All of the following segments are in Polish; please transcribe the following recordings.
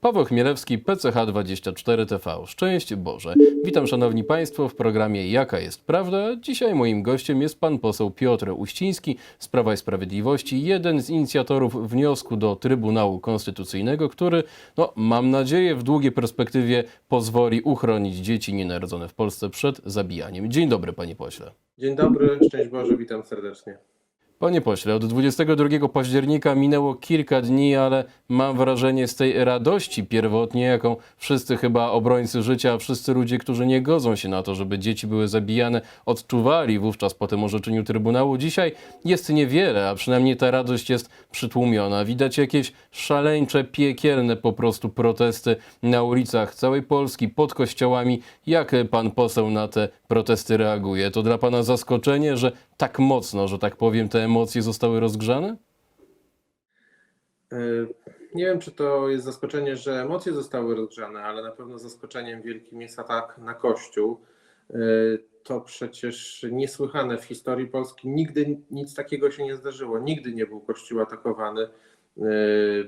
Paweł Chmielewski, PCH24TV. Szczęść Boże. Witam Szanowni Państwo w programie Jaka jest Prawda? Dzisiaj moim gościem jest pan poseł Piotr Uściński z Prawa i Sprawiedliwości, jeden z inicjatorów wniosku do Trybunału Konstytucyjnego, który, no, mam nadzieję, w długiej perspektywie pozwoli uchronić dzieci nienarodzone w Polsce przed zabijaniem. Dzień dobry, panie pośle. Dzień dobry, szczęść Boże, witam serdecznie. Panie pośle, od 22 października minęło kilka dni, ale mam wrażenie z tej radości pierwotnie, jaką wszyscy chyba obrońcy życia, wszyscy ludzie, którzy nie godzą się na to, żeby dzieci były zabijane, odczuwali wówczas po tym orzeczeniu Trybunału. Dzisiaj jest niewiele, a przynajmniej ta radość jest przytłumiona. Widać jakieś szaleńcze, piekielne po prostu protesty na ulicach całej Polski, pod kościołami. Jak pan poseł na te protesty reaguje? To dla pana zaskoczenie, że tak mocno, że tak powiem, te emocje zostały rozgrzane? E, Nie wiem, czy to jest zaskoczenie, że emocje zostały rozgrzane, ale na pewno zaskoczeniem wielkim jest atak na Kościół. E, To przecież niesłychane w historii Polski. Nigdy nic takiego się nie zdarzyło. Nigdy nie był Kościół atakowany e,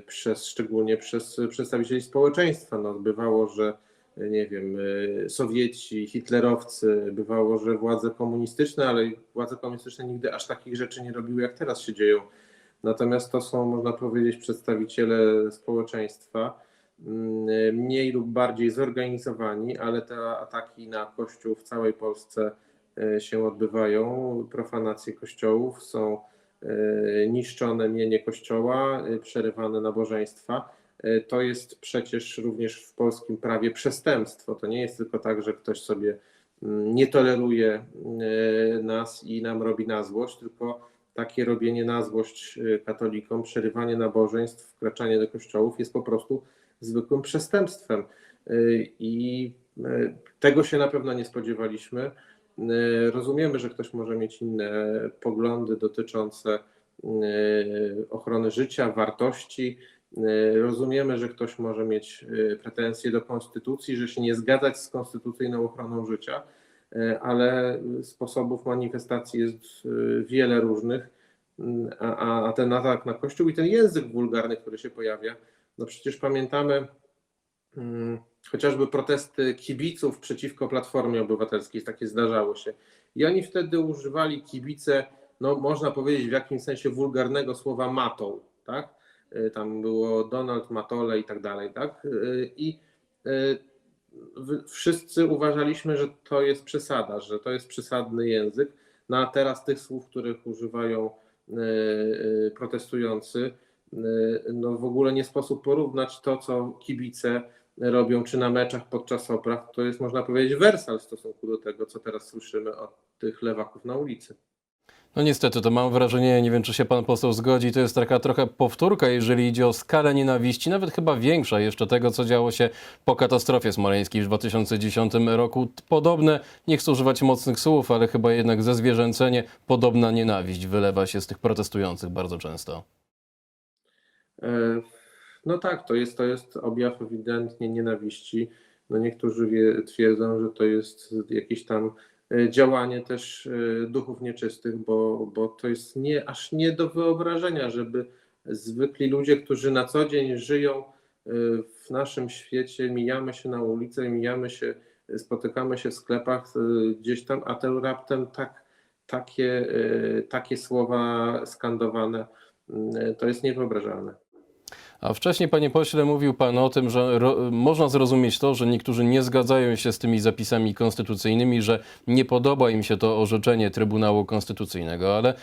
przez, szczególnie przez przedstawicieli społeczeństwa. No, bywało, że nie wiem, e, Sowieci, hitlerowcy, bywało, że władze komunistyczne, ale władze komunistyczne nigdy aż takich rzeczy nie robiły, jak teraz się dzieją. Natomiast to są, można powiedzieć, przedstawiciele społeczeństwa, mm, mniej lub bardziej zorganizowani, ale te ataki na Kościół w całej Polsce e, się odbywają. Profanacje kościołów są e, niszczone mienie Kościoła, przerywane nabożeństwa. E, To jest przecież również w polskim prawie przestępstwo. To nie jest tylko tak, że ktoś sobie mm, nie toleruje e, nas i nam robi na złość, tylko takie robienie na złość y, katolikom, przerywanie nabożeństw, wkraczanie do kościołów jest po prostu zwykłym przestępstwem. I tego się na pewno nie spodziewaliśmy. Rozumiemy, że ktoś może mieć inne poglądy dotyczące ochrony życia, wartości. Y, Rozumiemy, że ktoś może mieć y, pretensje do konstytucji, że się nie zgadzać z konstytucyjną ochroną życia E, ale sposobów manifestacji jest wiele różnych, a, a ten atak na Kościół i ten język wulgarny, który się pojawia, no przecież pamiętamy mm, chociażby protesty kibiców przeciwko Platformie Obywatelskiej, takie zdarzało się. I oni wtedy używali kibice, no można powiedzieć w jakimś sensie wulgarnego słowa matą, tak? Y, Tam było Donald Matole i tak dalej, tak? Y, I y, wszyscy uważaliśmy, że to jest przesada, że to jest przesadny język. No a teraz tych słów, których używają protestujący, no w ogóle nie sposób porównać to, co kibice robią, czy na meczach podczas opraw, to jest można powiedzieć wersal w stosunku do tego, co teraz słyszymy od tych lewaków na ulicy. No niestety, to mam wrażenie, nie wiem czy się pan poseł zgodzi, to jest taka trochę powtórka, jeżeli idzie o skalę nienawiści, nawet chyba większa jeszcze tego, co działo się po katastrofie smoleńskiej w 2010 roku. Podobne, nie chcę używać mocnych słów, ale chyba jednak zezwierzęcenie, podobna nienawiść wylewa się z tych protestujących bardzo często. E, No tak, to jest, to jest objaw ewidentnie nienawiści. No niektórzy wie, twierdzą, że to jest jakieś tam działanie też e, duchów nieczystych, bo, bo to jest nie, aż nie do wyobrażenia, żeby zwykli ludzie, którzy na co dzień żyją e, w naszym świecie, mijamy się na ulicy, mijamy się, spotykamy się w sklepach e, gdzieś tam, a ten raptem tak, takie, e, takie słowa skandowane, mm, to jest niewyobrażalne. A wcześniej, panie pośle, mówił pan o tym, że można zrozumieć to, że niektórzy nie zgadzają się z tymi zapisami konstytucyjnymi, że nie podoba im się to orzeczenie Trybunału Konstytucyjnego, ale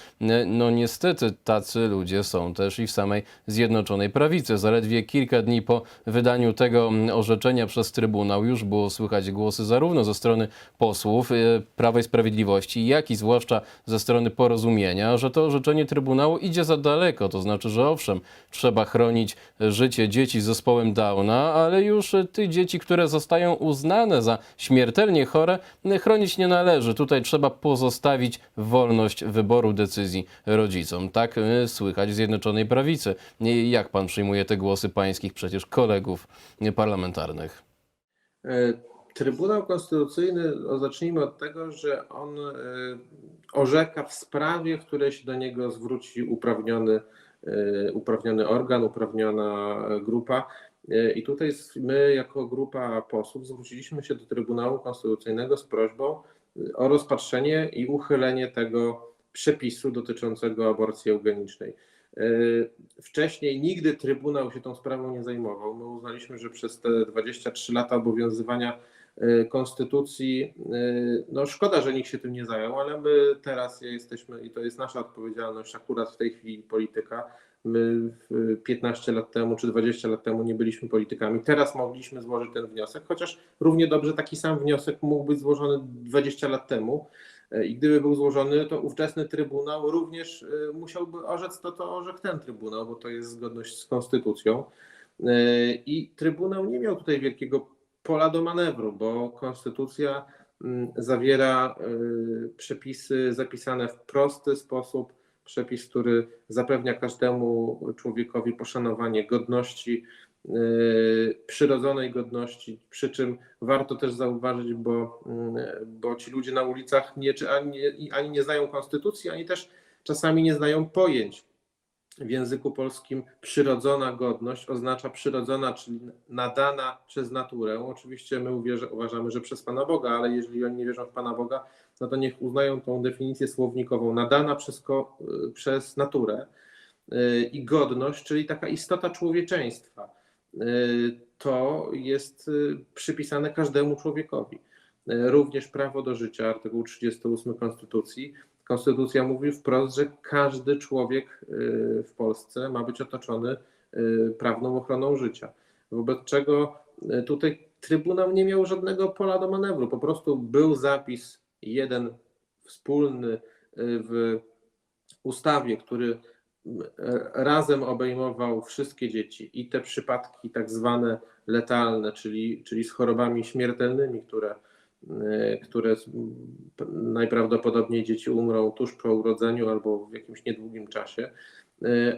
no niestety tacy ludzie są też i w samej Zjednoczonej Prawicy. Zaledwie kilka dni po wydaniu tego orzeczenia przez Trybunał już było słychać głosy zarówno ze strony posłów e, Prawa i Sprawiedliwości, jak i zwłaszcza ze strony porozumienia, że to orzeczenie Trybunału idzie za daleko. To znaczy, że owszem, trzeba chronić życie dzieci z zespołem Downa, ale już tych dzieci, które zostają uznane za śmiertelnie chore, chronić nie należy. Tutaj trzeba pozostawić wolność wyboru decyzji rodzicom. Tak e, słychać Zjednoczonej Prawicy. E, Jak pan przyjmuje te głosy pańskich przecież kolegów parlamentarnych? E, Trybunał Konstytucyjny, o, zacznijmy od tego, że on e, orzeka w sprawie, w której się do niego zwróci uprawniony, uprawniony organ, uprawniona grupa. E, I tutaj my, jako grupa posłów, zwróciliśmy się do Trybunału Konstytucyjnego z prośbą o rozpatrzenie i uchylenie tego przepisu dotyczącego aborcji eugenicznej. Wcześniej nigdy Trybunał się tą sprawą nie zajmował. My uznaliśmy, że przez te 23 lata obowiązywania Konstytucji, e, no szkoda, że nikt się tym nie zajął, ale my teraz jesteśmy i to jest nasza odpowiedzialność akurat w tej chwili polityka. My w 15 lat temu czy 20 lat temu nie byliśmy politykami. Teraz mogliśmy złożyć ten wniosek, chociaż równie dobrze taki sam wniosek mógł być złożony 20 lat temu. E, I gdyby był złożony, to ówczesny Trybunał również musiałby orzec to, to orzekł ten Trybunał, bo to jest zgodność z Konstytucją. I Trybunał nie miał tutaj wielkiego pola do manewru, bo Konstytucja mm, zawiera e, przepisy zapisane w prosty sposób, przepis, który zapewnia każdemu człowiekowi poszanowanie godności, e, przyrodzonej godności, przy czym warto też zauważyć, bo, mm, bo ci ludzie na ulicach nie, czy ani, ani nie znają konstytucji, ani też czasami nie znają pojęć. W języku polskim przyrodzona godność oznacza przyrodzona, czyli nadana przez naturę. Oczywiście my uwierzy, uważamy, że przez Pana Boga, ale jeżeli oni nie wierzą w Pana Boga, no to niech uznają tą definicję słownikową nadana przez, ko, przez naturę yy, i godność, czyli taka istota człowieczeństwa. Yy, To jest przypisane każdemu człowiekowi. Również prawo do życia, artykuł 38 Konstytucji. Konstytucja mówi wprost, że każdy człowiek yy, w Polsce ma być otoczony yy, prawną ochroną życia. Wobec czego yy, tutaj Trybunał nie miał żadnego pola do manewru. Po prostu był zapis jeden wspólny w ustawie, który razem obejmował wszystkie dzieci i te przypadki tak zwane letalne, czyli, czyli z chorobami śmiertelnymi, które, które najprawdopodobniej dzieci umrą tuż po urodzeniu albo w jakimś niedługim czasie,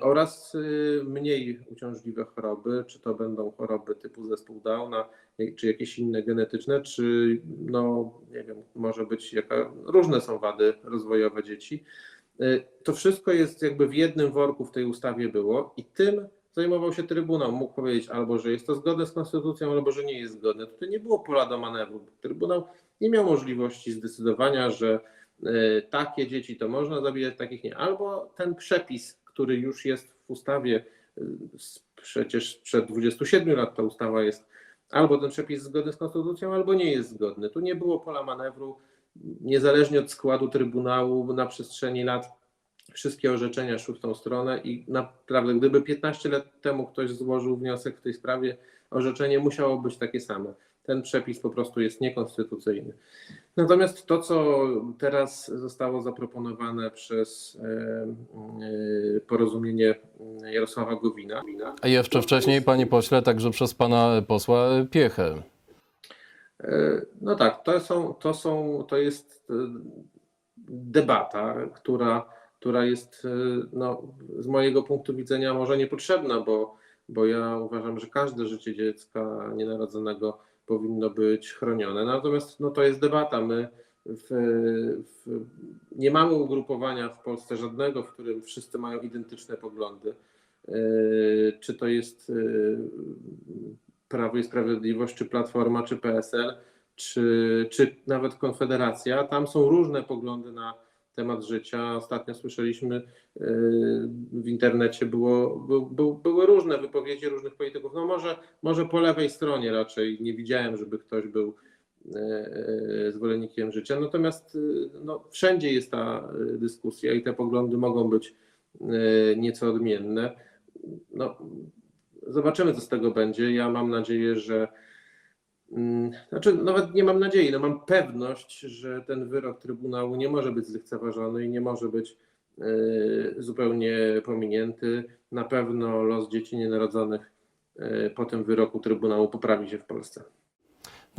oraz mniej uciążliwe choroby, czy to będą choroby typu zespół Downa, czy jakieś inne genetyczne, czy no nie wiem, może być jaka, różne są wady rozwojowe dzieci. To wszystko jest jakby w jednym worku w tej ustawie było i tym zajmował się Trybunał. Mógł powiedzieć albo, że jest to zgodne z Konstytucją, albo, że nie jest zgodne. Tutaj nie było pola do manewru. Trybunał nie miał możliwości zdecydowania, że takie dzieci to można zabijać, takich nie. Albo ten przepis, który już jest w ustawie, przecież sprzed 27 lat ta ustawa jest, albo ten przepis jest zgodny z Konstytucją, albo nie jest zgodny. Tu nie było pola manewru niezależnie od składu Trybunału na przestrzeni lat wszystkie orzeczenia szły w tą stronę i naprawdę gdyby 15 lat temu ktoś złożył wniosek w tej sprawie, orzeczenie musiało być takie same. Ten przepis po prostu jest niekonstytucyjny. Natomiast to, co teraz zostało zaproponowane przez porozumienie Jarosława Gowina. A jeszcze wcześniej, panie pośle, także przez pana posła Piechę. No tak, to, są, to, są, to jest debata, która, która jest no, z mojego punktu widzenia może niepotrzebna, bo, bo ja uważam, że każde życie dziecka nienarodzonego powinno być chronione. Natomiast no, to jest debata. My w, w, nie mamy ugrupowania w Polsce żadnego, w którym wszyscy mają identyczne poglądy. Czy to jest Prawo i Sprawiedliwość, czy Platforma, czy PSL, czy, czy nawet Konfederacja. Tam są różne poglądy na temat życia. Ostatnio słyszeliśmy w internecie, było, by, były różne wypowiedzi różnych polityków. No może, może po lewej stronie raczej nie widziałem, żeby ktoś był zwolennikiem życia. Natomiast no, wszędzie jest ta dyskusja i te poglądy mogą być nieco odmienne. No, zobaczymy, co z tego będzie. Ja mam nadzieję, że. Znaczy, nawet nie mam nadziei, no mam pewność, że ten wyrok Trybunału nie może być zlekceważony i nie może być zupełnie pominięty. Na pewno los dzieci nienarodzonych po tym wyroku Trybunału poprawi się w Polsce.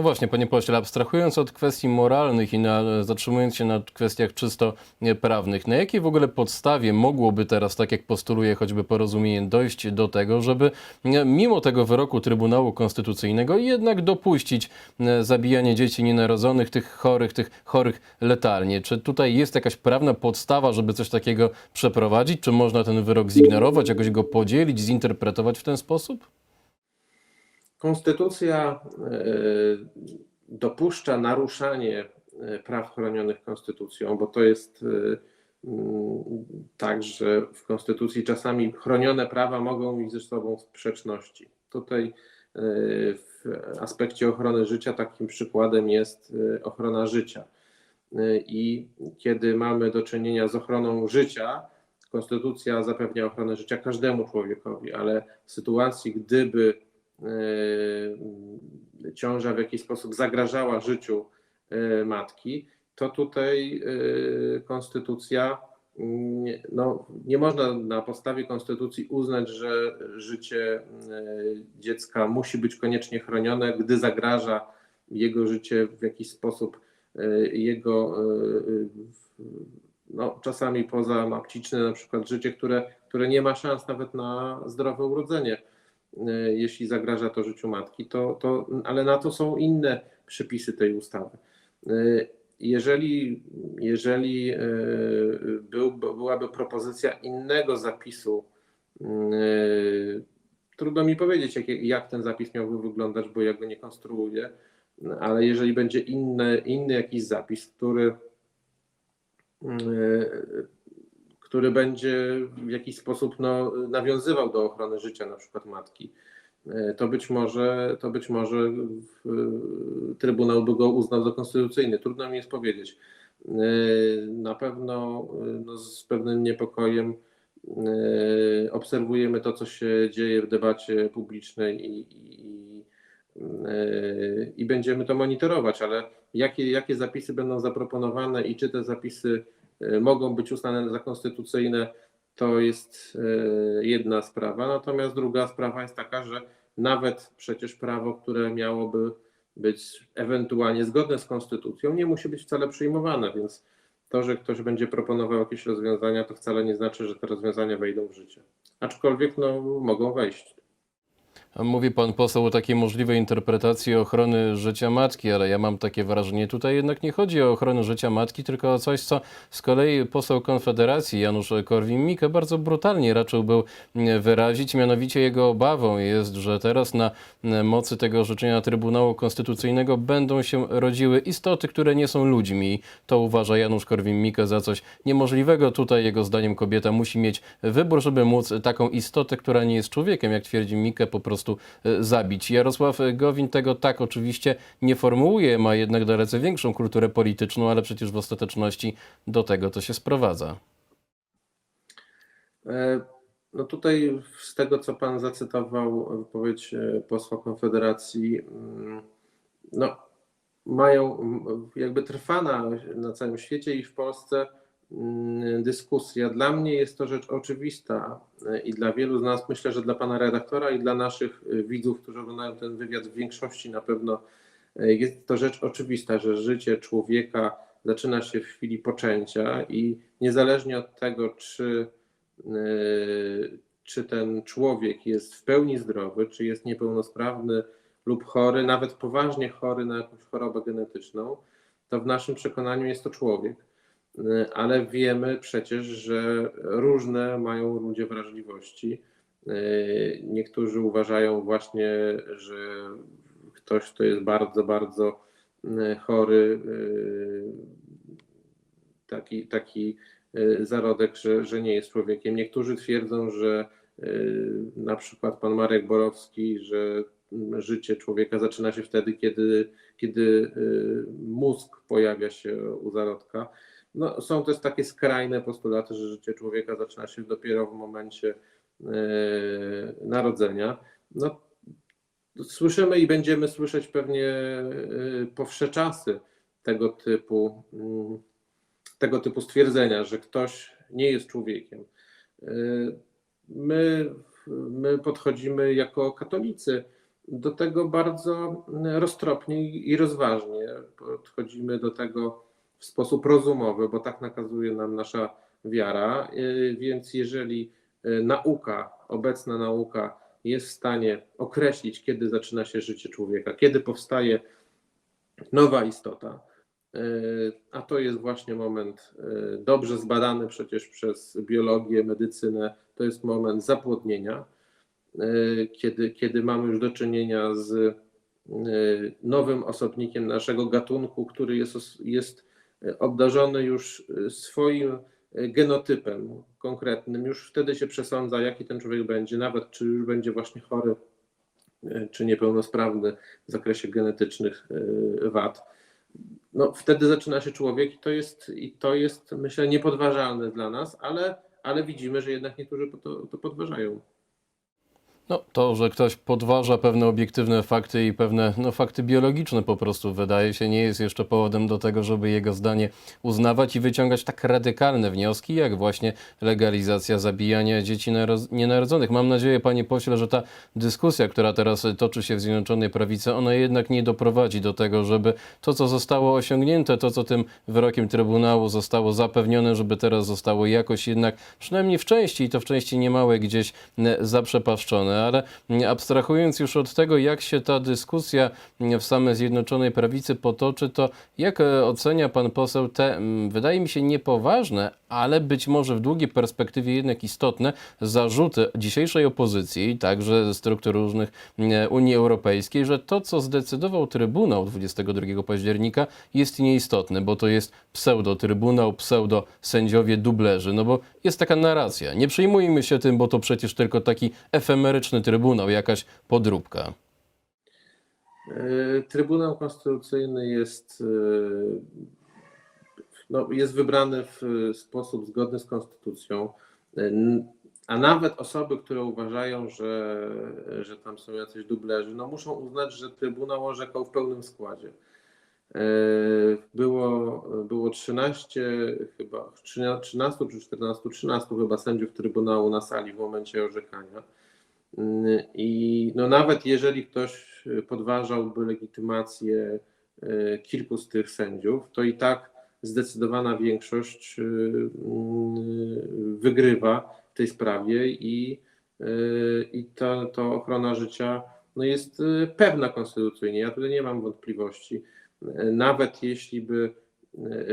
No właśnie, panie pośle, abstrahując od kwestii moralnych i na, zatrzymując się na kwestiach czysto prawnych, na jakiej w ogóle podstawie mogłoby teraz, tak jak postuluje choćby porozumienie, dojść do tego, żeby mimo tego wyroku Trybunału Konstytucyjnego jednak dopuścić zabijanie dzieci nienarodzonych, tych chorych, tych chorych letalnie? Czy tutaj jest jakaś prawna podstawa, żeby coś takiego przeprowadzić? Czy można ten wyrok zignorować, jakoś go podzielić, zinterpretować w ten sposób? Konstytucja e, dopuszcza naruszanie e, praw chronionych konstytucją, bo to jest e, tak, że w konstytucji czasami chronione prawa mogą mieć ze sobą sprzeczności. Tutaj w aspekcie ochrony życia takim przykładem jest ochrona życia. I kiedy mamy do czynienia z ochroną życia, Konstytucja zapewnia ochronę życia każdemu człowiekowi, ale w sytuacji, gdyby ciąża w jakiś sposób zagrażała życiu e, matki, to tutaj e, konstytucja nie, no, nie można na podstawie konstytucji uznać, że życie e, dziecka musi być koniecznie chronione, gdy zagraża jego życie w jakiś sposób e, jego e, no, czasami poza mapciczne na przykład życie, które, które nie ma szans nawet na zdrowe urodzenie, e, jeśli zagraża to życiu matki, to, to, ale na to są inne przepisy tej ustawy. E, Jeżeli, jeżeli e, był, byłaby propozycja innego zapisu, e, trudno mi powiedzieć, jak, jak ten zapis miałby wyglądać, bo ja go nie konstruuję, ale jeżeli będzie inny, inny jakiś zapis, który który będzie w jakiś sposób no, nawiązywał do ochrony życia na przykład matki, e, to być może, to być może w- Trybunał by go uznał za konstytucyjny. Trudno mi jest powiedzieć. E, Na pewno e, no, z pewnym niepokojem e, obserwujemy to, co się dzieje w debacie publicznej i, i, e, i będziemy to monitorować, ale jakie, jakie zapisy będą zaproponowane i czy te zapisy e, mogą być uznane za konstytucyjne, to jest e, jedna sprawa. Natomiast druga sprawa jest taka, że nawet przecież prawo, które miałoby być ewentualnie zgodne z konstytucją, nie musi być wcale przyjmowane, więc to, że ktoś będzie proponował jakieś rozwiązania, to wcale nie znaczy, że te rozwiązania wejdą w życie. Aczkolwiek no, mogą wejść. Mówi pan poseł o takiej możliwej interpretacji ochrony życia matki, ale ja mam takie wrażenie, tutaj jednak nie chodzi o ochronę życia matki, tylko o coś, co z kolei poseł Konfederacji Janusz Korwin-Mikke bardzo brutalnie raczył był wyrazić. Mianowicie jego obawą jest, że teraz na mocy tego orzeczenia Trybunału Konstytucyjnego będą się rodziły istoty, które nie są ludźmi. To uważa Janusz Korwin-Mikke za coś niemożliwego. Tutaj jego zdaniem kobieta musi mieć wybór, żeby móc taką istotę, która nie jest człowiekiem, jak twierdzi Mikke, po prostu e, zabić. Jarosław Gowin tego tak oczywiście nie formułuje, ma jednak dalece większą kulturę polityczną, ale przecież w ostateczności do tego to się sprowadza. E, No tutaj z tego, co Pan zacytował, wypowiedź e, posła Konfederacji, mm, no mają, jakby trwa na, całym świecie i w Polsce dyskusja. Dla mnie jest to rzecz oczywista e, i dla wielu z nas, myślę, że dla Pana redaktora i dla naszych e, widzów, którzy oglądają ten wywiad w większości na pewno e, jest to rzecz oczywista, że życie człowieka zaczyna się w chwili poczęcia i niezależnie od tego, czy czy ten człowiek jest w pełni zdrowy, czy jest niepełnosprawny lub chory, nawet poważnie chory na jakąś chorobę genetyczną, to w naszym przekonaniu jest to człowiek. Yy, Ale wiemy przecież, że różne mają ludzie wrażliwości. Yy, Niektórzy uważają właśnie, że ktoś, kto jest bardzo, bardzo yy, chory, taki, taki y, zarodek, że, że nie jest człowiekiem. Niektórzy twierdzą, że y, na przykład pan Marek Borowski, że mm, życie człowieka zaczyna się wtedy, kiedy, kiedy y, mózg pojawia się u zarodka. No, są też takie skrajne postulaty, że życie człowieka zaczyna się dopiero w momencie y, narodzenia. No, słyszymy i będziemy słyszeć pewnie y, po wsze czasy tego typu mm, tego typu stwierdzenia, że ktoś nie jest człowiekiem. Y, My, my podchodzimy jako katolicy do tego bardzo roztropnie i rozważnie. Podchodzimy do tego w sposób rozumowy, bo tak nakazuje nam nasza wiara. Y, Więc jeżeli y, nauka, obecna nauka jest w stanie określić, kiedy zaczyna się życie człowieka, kiedy powstaje nowa istota, a to jest właśnie moment dobrze zbadany przecież przez biologię, medycynę, to jest moment zapłodnienia. kiedy, kiedy mamy już do czynienia z nowym osobnikiem naszego gatunku, który jest, jest obdarzony już e, swoim e, genotypem konkretnym, już wtedy się przesądza, jaki ten człowiek będzie, nawet czy już będzie właśnie chory, e, czy niepełnosprawny w zakresie genetycznych wad. No, wtedy zaczyna się człowiek i to jest, i to jest myślę, niepodważalne dla nas, ale, ale widzimy, że jednak niektórzy to, to podważają. No, to, że ktoś podważa pewne obiektywne fakty i pewne no, fakty biologiczne po prostu wydaje się, nie jest jeszcze powodem do tego, żeby jego zdanie uznawać i wyciągać tak radykalne wnioski, jak właśnie legalizacja zabijania dzieci naro- nienarodzonych. Mam nadzieję, panie pośle, że ta dyskusja, która teraz toczy się w Zjednoczonej Prawicy, ona jednak nie doprowadzi do tego, żeby to, co zostało osiągnięte, to, co tym wyrokiem Trybunału zostało zapewnione, żeby teraz zostało jakoś jednak, przynajmniej w części, i to w części niemałej, gdzieś m, Ale abstrahując już od tego, jak się ta dyskusja w samej Zjednoczonej Prawicy potoczy, to jak e, ocenia pan poseł te, wydaje mi się, niepoważne, ale być może w długiej perspektywie jednak istotne zarzuty dzisiejszej opozycji, także struktur różnych m, Unii Europejskiej, że to, co zdecydował Trybunał 22 października jest nieistotne, bo to jest pseudo-trybunał, pseudo-sędziowie, dublerzy, no bo jest taka narracja. Nie przejmujmy się tym, bo to przecież tylko taki efemeryczny trybunał, jakaś podróbka. E, Trybunał Konstytucyjny jest, e, no, jest wybrany w sposób zgodny z konstytucją, n- a nawet osoby, które uważają, że, że tam są jacyś dublerzy, no muszą uznać, że Trybunał orzekał w pełnym składzie. E, Było, było 13 chyba, 13 czy 14, 13 chyba sędziów Trybunału na sali w momencie orzekania. I no nawet jeżeli ktoś podważałby legitymację kilku z tych sędziów, to i tak zdecydowana większość e, mm, wygrywa w tej sprawie i, e, i ta, ta ochrona życia no jest pewna konstytucyjnie. Ja tutaj nie mam wątpliwości. Nawet jeśli by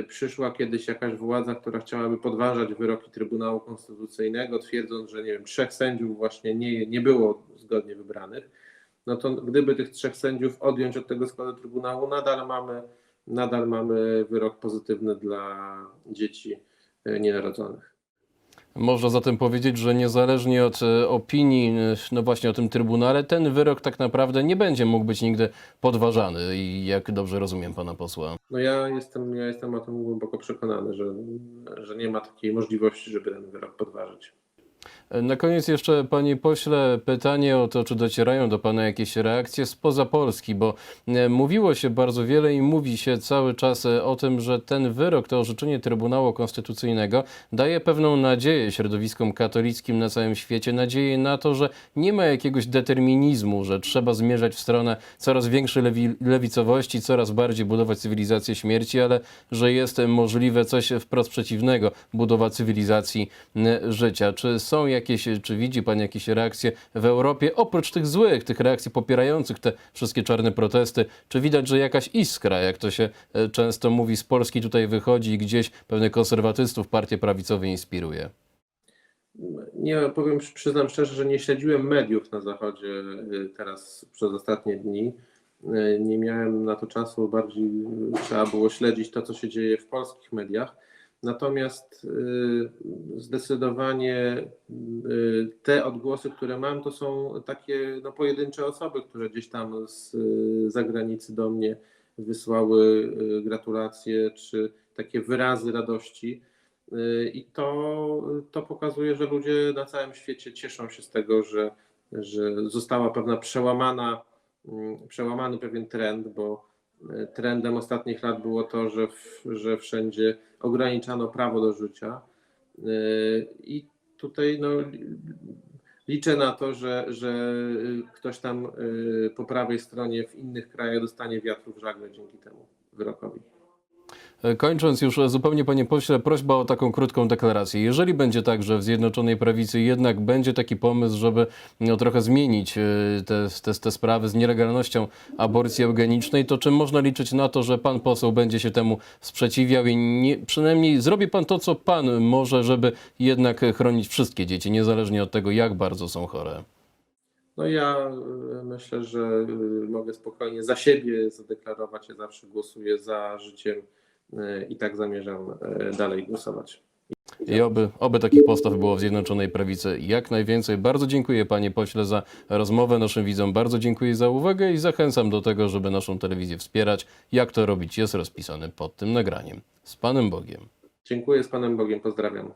przyszła kiedyś jakaś władza, która chciałaby podważać wyroki Trybunału Konstytucyjnego, twierdząc, że nie wiem, trzech sędziów właśnie nie, nie było zgodnie wybranych, no to gdyby tych trzech sędziów odjąć od tego składu Trybunału, nadal mamy, nadal mamy wyrok pozytywny dla dzieci e, nienarodzonych. Można zatem powiedzieć, że niezależnie od e, opinii, e, no właśnie o tym Trybunale, ten wyrok tak naprawdę nie będzie mógł być nigdy podważany. I jak dobrze rozumiem pana posła. No ja jestem, ja jestem o tym głęboko przekonany, że, że nie ma takiej możliwości, żeby ten wyrok podważyć. Na koniec jeszcze, panie pośle, pytanie o to, czy docierają do pana jakieś reakcje spoza Polski, bo e, mówiło się bardzo wiele i mówi się cały czas e, o tym, że ten wyrok, to orzeczenie Trybunału Konstytucyjnego daje pewną nadzieję środowiskom katolickim na całym świecie, nadzieję na to, że nie ma jakiegoś determinizmu, że trzeba zmierzać w stronę coraz większej lewi lewicowości, coraz bardziej budować cywilizację śmierci, ale że jest możliwe coś wprost przeciwnego, budowa cywilizacji n, życia. Czy są jakieś, czy widzi Pan jakieś reakcje w Europie, oprócz tych złych, tych reakcji popierających te wszystkie czarne protesty, czy widać, że jakaś iskra, jak to się e, często mówi, z Polski tutaj wychodzi i gdzieś pewnych konserwatystów partie prawicowe inspiruje? Nie powiem, przyznam szczerze, że nie śledziłem mediów na Zachodzie y, teraz przez ostatnie dni. Nie miałem na to czasu, bardziej trzeba było śledzić to, co się dzieje w polskich mediach. Natomiast y, zdecydowanie y, te odgłosy, które mam, to są takie no, pojedyncze osoby, które gdzieś tam z y, zagranicy do mnie wysłały gratulacje czy takie wyrazy radości. I to, to pokazuje, że ludzie na całym świecie cieszą się z tego, że, że została pewna przełamana, mm, przełamany pewien trend, bo trendem ostatnich lat było to, że, w, że wszędzie ograniczano prawo do życia. I tutaj no, li- liczę na to, że, że ktoś tam y, po prawej stronie w innych krajach dostanie wiatru w żagle dzięki temu wyrokowi. E, Kończąc już e, zupełnie, panie pośle, prośba o taką krótką deklarację. Jeżeli będzie tak, że w Zjednoczonej Prawicy jednak będzie taki pomysł, żeby no, trochę zmienić e, te, te, te sprawy z nielegalnością aborcji eugenicznej, to czy można liczyć na to, że pan poseł będzie się temu sprzeciwiał i nie, przynajmniej zrobi pan to, co pan może, żeby jednak chronić wszystkie dzieci, niezależnie od tego, jak bardzo są chore? No ja myślę, że mogę spokojnie za siebie zadeklarować, ja zawsze głosuję za życiem i tak zamierzam y, dalej głosować. I oby, oby takich postaw było w Zjednoczonej Prawicy jak najwięcej. Bardzo dziękuję panie pośle za rozmowę. Naszym widzom bardzo dziękuję za uwagę i zachęcam do tego, żeby naszą telewizję wspierać. Jak to robić jest rozpisane pod tym nagraniem. Z Panem Bogiem. Dziękuję z Panem Bogiem, pozdrawiam.